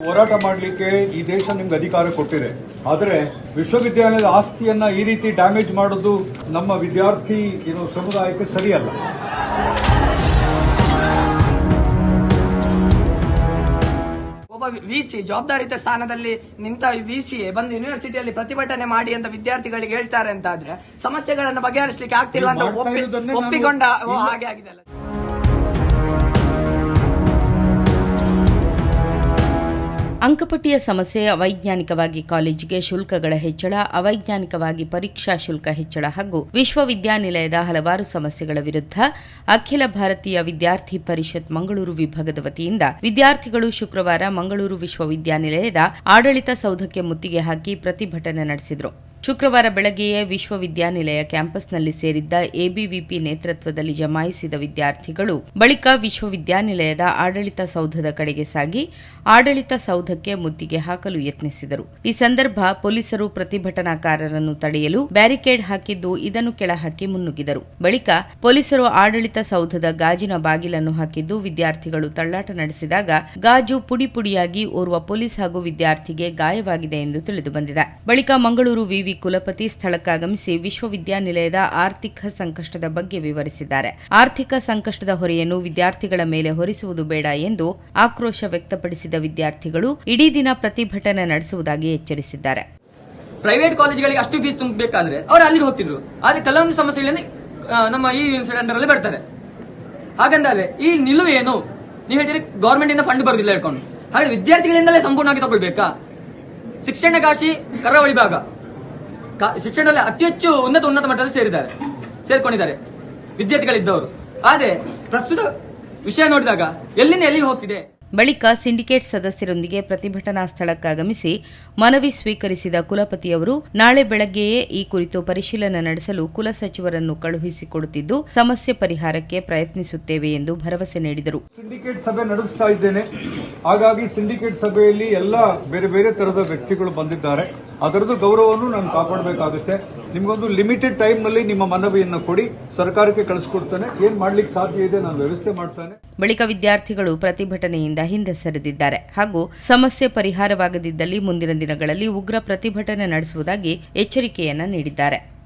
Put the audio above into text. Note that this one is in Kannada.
ಹೋರಾಟ ಮಾಡಲಿಕ್ಕೆ ಈ ದೇಶ ನಿಮ್ಗೆ ಅಧಿಕಾರ ಕೊಟ್ಟಿದೆ. ಆದರೆ ವಿಶ್ವವಿದ್ಯಾಲಯದ ಆಸ್ತಿಯನ್ನ ಈ ರೀತಿ ಡ್ಯಾಮೇಜ್ ಮಾಡೋದು ನಮ್ಮ ವಿದ್ಯಾರ್ಥಿ ಏನು ಸಮುದಾಯಕ್ಕೆ ಸರಿಯಲ್ಲ. ಒಬ್ಬ ವಿಸಿ ಜವಾಬ್ದಾರಿತ ಸ್ಥಾನದಲ್ಲಿ ನಿಂತ ವಿಸಿ ಬಂದು ಯೂನಿವರ್ಸಿಟಿಯಲ್ಲಿ ಪ್ರತಿಭಟನೆ ಮಾಡಿ ಅಂತ ವಿದ್ಯಾರ್ಥಿಗಳಿಗೆ ಹೇಳ್ತಾರೆ ಅಂತ ಆದ್ರೆ ಸಮಸ್ಯೆಗಳನ್ನು ಬಗೆಹರಿಸಲಿಕ್ಕೆ ಆಗ್ತಿಲ್ಲ ಅಂತ ಒಪ್ಪಿಕೊಂಡ ಹಾಗೆ ಆಗಿದೆ ಅಂಕಪಟ್ಟಿಯ ಸಮಸ್ಯೆ ಅವೈಜ್ಞಾನಿಕವಾಗಿ ಕಾಲೇಜಿಗೆ ಶುಲ್ಕಗಳ ಹೆಚ್ಚಳ, ಅವೈಜ್ಞಾನಿಕವಾಗಿ ಪರೀಕ್ಷಾ ಶುಲ್ಕ ಹೆಚ್ಚಳ ಹಾಗೂ ವಿಶ್ವವಿದ್ಯಾನಿಲಯದ ಹಲವಾರು ಸಮಸ್ಯೆಗಳ ವಿರುದ್ಧ ಅಖಿಲ ಭಾರತೀಯ ವಿದ್ಯಾರ್ಥಿ ಪರಿಷತ್ ಮಂಗಳೂರು ವಿಭಾಗದ ವತಿಯಿಂದ ವಿದ್ಯಾರ್ಥಿಗಳು ಶುಕ್ರವಾರ ಮಂಗಳೂರು ವಿಶ್ವವಿದ್ಯಾನಿಲಯದ ಆಡಳಿತ ಸೌಧಕ್ಕೆ ಮುತ್ತಿಗೆ ಹಾಕಿ ಪ್ರತಿಭಟನೆ ನಡೆಸಿದರು. ಶುಕ್ರವಾರ ಬೆಳಗ್ಗೆಯೇ ವಿಶ್ವವಿದ್ಯಾನಿಲಯ ಕ್ಯಾಂಪಸ್ನಲ್ಲಿ ಸೇರಿದ್ದ ಎಬಿವಿಪಿ ನೇತೃತ್ವದಲ್ಲಿ ಜಮಾಯಿಸಿದ ವಿದ್ಯಾರ್ಥಿಗಳು ಬಳಿಕ ವಿಶ್ವವಿದ್ಯಾನಿಲಯದ ಆಡಳಿತ ಸೌಧದ ಕಡೆಗೆ ಸಾಗಿ ಆಡಳಿತ ಸೌಧಕ್ಕೆ ಮುತ್ತಿಗೆ ಹಾಕಲು ಯತ್ನಿಸಿದರು. ಈ ಸಂದರ್ಭ ಪೊಲೀಸರು ಪ್ರತಿಭಟನಾಕಾರರನ್ನು ತಡೆಯಲು ಬ್ಯಾರಿಕೇಡ್ ಹಾಕಿದ್ದು ಇದನ್ನು ಕೆಳಹಾಕಿ ಮುನ್ನುಗ್ಗಿದರು. ಬಳಿಕ ಪೊಲೀಸರು ಆಡಳಿತ ಸೌಧದ ಗಾಜಿನ ಬಾಗಿಲನ್ನು ಹಾಕಿದ್ದು ವಿದ್ಯಾರ್ಥಿಗಳು ತಳ್ಳಾಟ ನಡೆಸಿದಾಗ ಗಾಜು ಪುಡಿ ಪುಡಿಯಾಗಿ ಓರ್ವ ಪೊಲೀಸ್ ಹಾಗೂ ವಿದ್ಯಾರ್ಥಿಗೆ ಗಾಯವಾಗಿದೆ ಎಂದು ತಿಳಿದುಬಂದಿದೆ. ಬಳಿಕ ಮಂಗಳೂರು ವಿವಿ ಕುಲಪತಿ ಸ್ಥಳಕ್ಕಾಗಮಿಸಿ ವಿಶ್ವವಿದ್ಯಾನಿಲಯದ ಆರ್ಥಿಕ ಸಂಕಷ್ಟದ ಬಗ್ಗೆ ವಿವರಿಸಿದ್ದಾರೆ. ಆರ್ಥಿಕ ಸಂಕಷ್ಟದ ಹೊರೆಯನ್ನು ವಿದ್ಯಾರ್ಥಿಗಳ ಮೇಲೆ ಹೊರಿಸುವುದು ಬೇಡ ಎಂದು ಆಕ್ರೋಶ ವ್ಯಕ್ತಪಡಿಸಿದ ವಿದ್ಯಾರ್ಥಿಗಳು ಇಡೀ ದಿನ ಪ್ರತಿಭಟನೆ ನಡೆಸುವುದಾಗಿ ಎಚ್ಚರಿಸಿದ್ದಾರೆ. ಪ್ರೈವೇಟ್ ಕಾಲೇಜುಗಳಿಗೆ ಅಷ್ಟು ಫೀಸ್ ತುಂಬಬೇಕಾದ್ರೆ ಅವರು ಅಲ್ಲಿ ಹೋಗ್ತಿದ್ರು. ಆದ್ರೆ ಕೆಲವೊಂದು ಸಮಸ್ಯೆಗಳಲ್ಲಿ ಆ, ನಮ್ಮ ಈ ಅಲ್ಲಿ ಬರ್ತಾರೆ. ಹಾಗಂದ್ರೆ ಈ ನಿಲುವು ಏನು? ನೀವು ಹೇಳಿದ್ರೆ ಗವರ್ಮೆಂಟ್ ಇಂದ ಫಂಡ್ ಬರುದಿಲ್ಲ ಹೇಳ್ಕೊಂಡು. ಹಾಗೆ ವಿದ್ಯಾರ್ಥಿಗಳಿಂದಲೇ ಸಂಪೂರ್ಣವಾಗಿ ತಗೊಳ್ಬೇಕಾ? ಶಿಕ್ಷಣ ಕಾಶಿ ಕರಾವಳಿ ಭಾಗ. ಶಿಕ್ಷಣದಲ್ಲಿ ಅತಿ ಹೆಚ್ಚು ಉನ್ನತ ಉನ್ನತ ಮಟ್ಟದಲ್ಲಿ ಸೇರಿದ್ದಾರೆ ಸೇರ್ಕೊಂಡಿದ್ದಾರೆ ವಿದ್ಯಾರ್ಥಿಗಳಿದ್ದವರು. ಆದರೆ ಪ್ರಸ್ತುತ ವಿಷಯ ನೋಡಿದಾಗ ಎಲ್ಲಿಂದ ಎಲ್ಲಿಗೆ ಹೋಗ್ತಿದೆ? ಬಳಿಕ ಸಿಂಡಿಕೇಟ್ ಸದಸ್ಯರೊಂದಿಗೆ ಪ್ರತಿಭಟನಾ ಸ್ಥಳಕ್ಕಾಗಮಿಸಿ ಮನವಿ ಸ್ವೀಕರಿಸಿದ ಕುಲಪತಿಯವರು ನಾಳೆ ಬೆಳಗ್ಗೆಯೇ ಈ ಕುರಿತು ಪರಿಶೀಲನೆ ನಡೆಸಲು ಕುಲಸಚಿವರನ್ನು ಕಳುಹಿಸಿಕೊಡುತ್ತಿದ್ದು ಸಮಸ್ಯೆ ಪರಿಹಾರಕ್ಕೆ ಪ್ರಯತ್ನಿಸುತ್ತೇವೆ ಎಂದು ಭರವಸೆ ನೀಡಿದರು. ಸಿಂಡಿಕೇಟ್ ಸಭೆ ನಡೆಸ್ತಾ ಇದ್ದೇನೆ. ಹಾಗಾಗಿ ಸಿಂಡಿಕೇಟ್ ಸಭೆಯಲ್ಲಿ ಎಲ್ಲ ಬೇರೆ ಬೇರೆ ತರಹದ ವ್ಯಕ್ತಿಗಳು ಬಂದಿದ್ದಾರೆ. ಅದರದ್ದು ಗೌರವವನ್ನು ನಾನು ಕಾಪಾಡಬೇಕಾಗುತ್ತೆ. ನಿಮಗೊಂದು ಲಿಮಿಟೆಡ್ ಟೈಮ್ನಲ್ಲಿ ನಿಮ್ಮ ಮನವಿಯನ್ನು ಕೊಡಿ, ಸರ್ಕಾರಕ್ಕೆ ಕಳಿಸ್ಕೊಡ್ತಾನೆ. ಏನ್ ಮಾಡ್ಲಿಕ್ಕೆ ಸಾಧ್ಯ ಇದೆ ನಾನು ವ್ಯವಸ್ಥೆ ಮಾಡ್ತಾನೆ. ಬಳಿಕ ವಿದ್ಯಾರ್ಥಿಗಳು ಪ್ರತಿಭಟನೆಯಿಂದ ಹಿಂದೆ ಸರಿದಿದ್ದಾರೆ. ಹಾಗೂ ಸಮಸ್ಯೆ ಪರಿಹಾರವಾಗದಿದ್ದಲ್ಲಿ ಮುಂದಿನ ದಿನಗಳಲ್ಲಿ ಉಗ್ರ ಪ್ರತಿಭಟನೆ ನಡೆಸುವುದಾಗಿ ಎಚ್ಚರಿಕೆಯನ್ನ ನೀಡಿದ್ದಾರೆ.